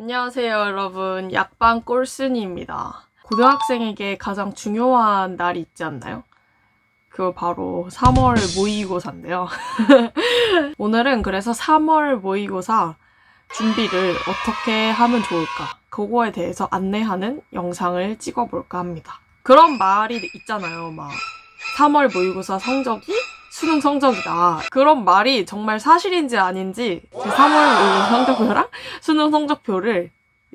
안녕하세요, 여러분. 약방 꼴순이입니다. 고등학생에게 가장 중요한 날이 있지 않나요? 그거 바로 3월 모의고사인데요. 오늘은 그래서 3월 모의고사 준비를 어떻게 하면 좋을까? 그거에 대해서 안내하는 영상을 찍어볼까 합니다. 그런 말이 있잖아요. 막 3월 모의고사 성적이 수능 성적이다. 그런 말이 정말 사실인지 아닌지 제 3월 모의고사 성적표랑 수능 성적표를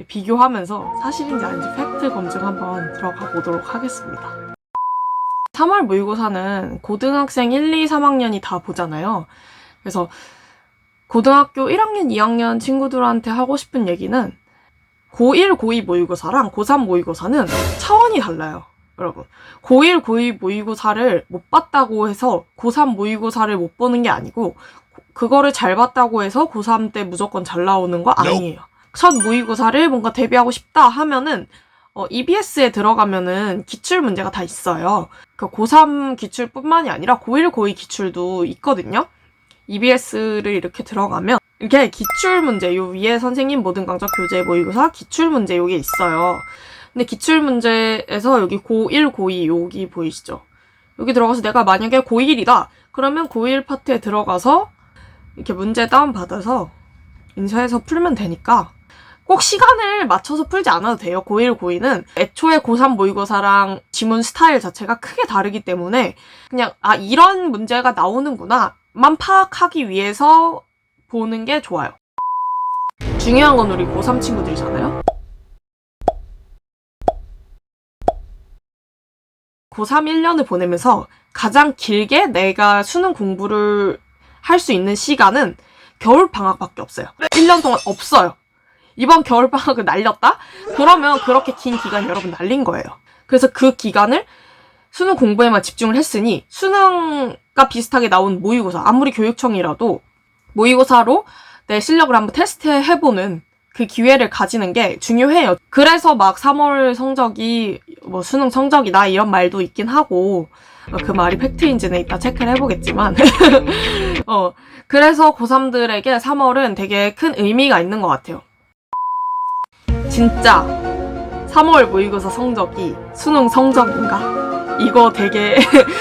비교하면서 사실인지 아닌지 팩트 검증 한번 들어가 보도록 하겠습니다. 3월 모의고사는 고등학생 1, 2, 3학년이 다 보잖아요. 그래서 고등학교 1학년, 2학년 친구들한테 하고 싶은 얘기는 고1, 고2 모의고사랑 고3 모의고사는 차원이 달라요. 여러분. 고1, 고2 모의고사를 못 봤다고 해서 고3 모의고사를 못 보는 게 아니고 그거를 잘 봤다고 해서 고3 때 무조건 잘 나오는 거 아니에요. 첫 모의고사를 뭔가 대비하고 싶다 하면은 어, EBS에 들어가면은 기출 문제가 다 있어요. 그 고3 기출뿐만이 아니라 고1, 고2 기출도 있거든요. EBS를 이렇게 들어가면 이렇게 기출 문제 요 위에 선생님 모든 강좌 교재 모의고사 기출 문제 요게 있어요. 근데 기출 문제에서 여기 고1, 고2 여기 보이시죠? 여기 들어가서 내가 만약에 고1이다. 그러면 고1 파트에 들어가서 이렇게 문제 다운 받아서 인쇄해서 풀면 되니까 꼭 시간을 맞춰서 풀지 않아도 돼요. 고1, 고2는 애초에 고3 모의고사랑 지문 스타일 자체가 크게 다르기 때문에 그냥 아 이런 문제가 나오는구나만 파악하기 위해서 보는 게 좋아요. 중요한 건 우리 고3 친구들이잖아요. 고3 1년을 보내면서 가장 길게 내가 수능 공부를 할 수 있는 시간은 겨울 방학밖에 없어요. 1년 동안 없어요. 이번 겨울 방학을 날렸다? 그러면 그렇게 긴 기간 여러분 날린 거예요. 그래서 그 기간을 수능 공부에만 집중을 했으니 수능과 비슷하게 나온 모의고사 아무리 교육청이라도 모의고사로 내 실력을 한번 테스트해보는 그 기회를 가지는 게 중요해요. 그래서 막 3월 성적이 뭐 수능 성적이다 이런 말도 있긴 하고 어, 그 말이 팩트인지는 이따 체크를 해보겠지만 어 그래서 고3들에게 3월은 되게 큰 의미가 있는 것 같아요. 진짜 3월 모의고사 성적이 수능 성적인가? 이거 되게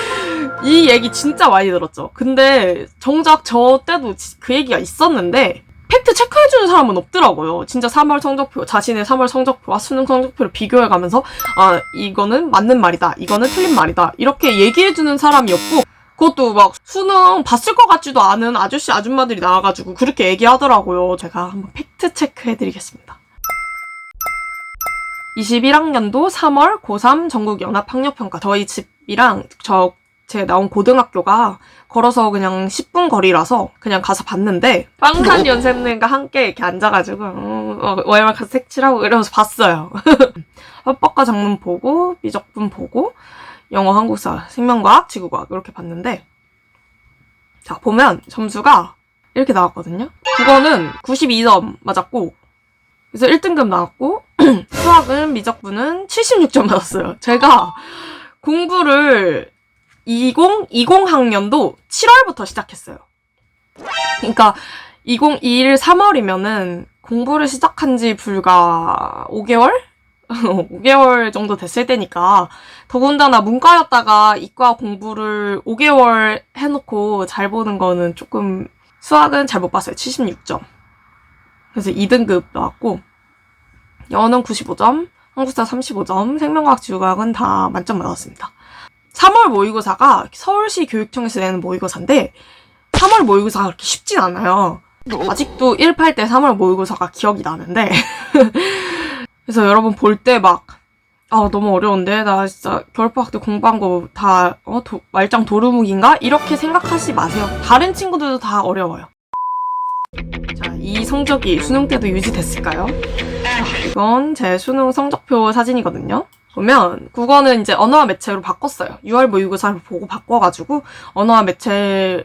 이 얘기 진짜 많이 들었죠. 근데 정작 저 때도 지- 그 얘기가 있었는데 팩트 체크해주는 사람은 없더라고요. 진짜 3월 성적표, 자신의 3월 성적표와 수능 성적표를 비교해가면서, 아, 이거는 맞는 말이다. 이거는 틀린 말이다. 이렇게 얘기해주는 사람이 없고, 그것도 막 수능 봤을 것 같지도 않은 아저씨, 아줌마들이 나와가지고 그렇게 얘기하더라고요. 제가 한번 팩트 체크해드리겠습니다. 21학년도 3월 고3 전국연합학력평가. 저희 집이랑 저, 제 나온 고등학교가 걸어서 그냥 10분 거리라서 그냥 가서 봤는데 빵산 연습생과 함께 이렇게 앉아가지고 어, 어, 월말 가서 색칠하고 이러면서 봤어요. 합법과 장문 보고 미적분 보고 영어, 한국사, 생명과학, 지구과학 이렇게 봤는데 자 보면 점수가 이렇게 나왔거든요. 국어는 92점 맞았고 그래서 1등급 나왔고 수학은 미적분은 76점 받았어요. 제가 공부를 2020 학년도 7월부터 시작했어요. 그러니까 2021 3월이면은 공부를 시작한 지 불과 5개월? 5개월 정도 됐을 때니까 더군다나 문과였다가 이과 공부를 5개월 해놓고 잘 보는 거는 조금 수학은 잘 못 봤어요. 76점. 그래서 2등급 나왔고 영어는 95점, 한국사 35점, 생명과학 지구과학은 다 만점 받았습니다. 3월 모의고사가 서울시 교육청에서 내는 모의고사인데 3월 모의고사가 그렇게 쉽진 않아요. 아직도 1팔 때 3월 모의고사가 기억이 나는데 그래서 여러분 볼 때 막 아, 너무 어려운데? 나 진짜 겨울방학 때 공부한 거 다, 어, 도- 말짱 도루묵인가? 이렇게 생각하지 마세요. 다른 친구들도 다 어려워요. 자, 이 성적이 수능 때도 유지됐을까요? 자, 이건 제 수능 성적표 사진이거든요. 보면 국어는 이제 언어와 매체로 바꿨어요. 6월 모의고사를 보고 바꿔가지고 언어와 매체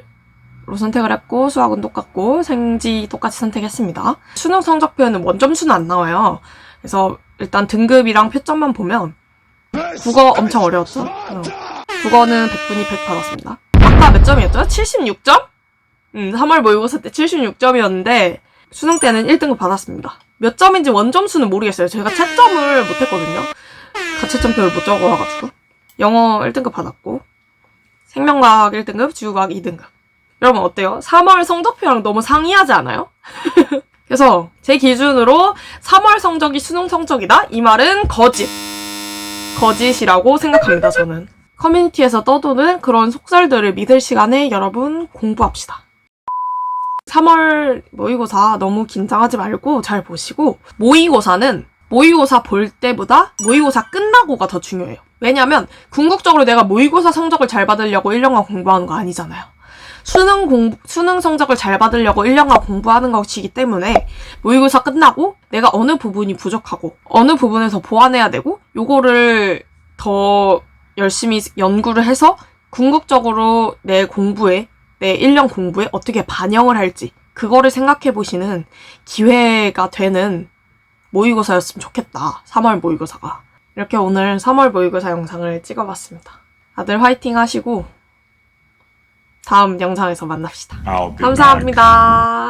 로 선택을 했고 수학은 똑같고 생지 똑같이 선택했습니다. 수능 성적표에는 원점수는 안 나와요. 그래서 일단 등급이랑 표점만 보면 국어 엄청 어려웠죠? 어. 국어는 100분이 100 받았습니다. 아까 몇 점이었죠? 76점? 음, 3월 모의고사 때 76점이었는데 수능 때는 1등급 받았습니다. 몇 점인지 원점수는 모르겠어요. 제가 채점을 못했거든요. 가채점표를 못 적어와가지고. 영어 1등급 받았고, 생명과학 1등급, 지구과학 2등급. 여러분 어때요? 3월 성적표랑 너무 상이하지 않아요? 그래서 제 기준으로 3월 성적이 수능 성적이다? 이 말은 거짓. 거짓이라고 생각합니다, 저는. 커뮤니티에서 떠도는 그런 속설들을 믿을 시간에 여러분 공부합시다. 3월 모의고사 너무 긴장하지 말고 잘 보시고 모의고사는 모의고사 볼 때보다 모의고사 끝나고가 더 중요해요. 왜냐면 궁극적으로 내가 모의고사 성적을 잘 받으려고 1년간 공부하는 거 아니잖아요. 수능 공 수능 성적을 잘 받으려고 1년간 공부하는 것이기 때문에 모의고사 끝나고 내가 어느 부분이 부족하고 어느 부분에서 보완해야 되고 요거를 더 열심히 연구를 해서 궁극적으로 내 공부에 내 1년 공부에 어떻게 반영을 할지 그거를 생각해 보시는 기회가 되는 모의고사였으면 좋겠다. 3월 모의고사가. 이렇게 오늘 3월 모의고사 영상을 찍어봤습니다. 다들 화이팅 하시고 다음 영상에서 만납시다. Back. 감사합니다.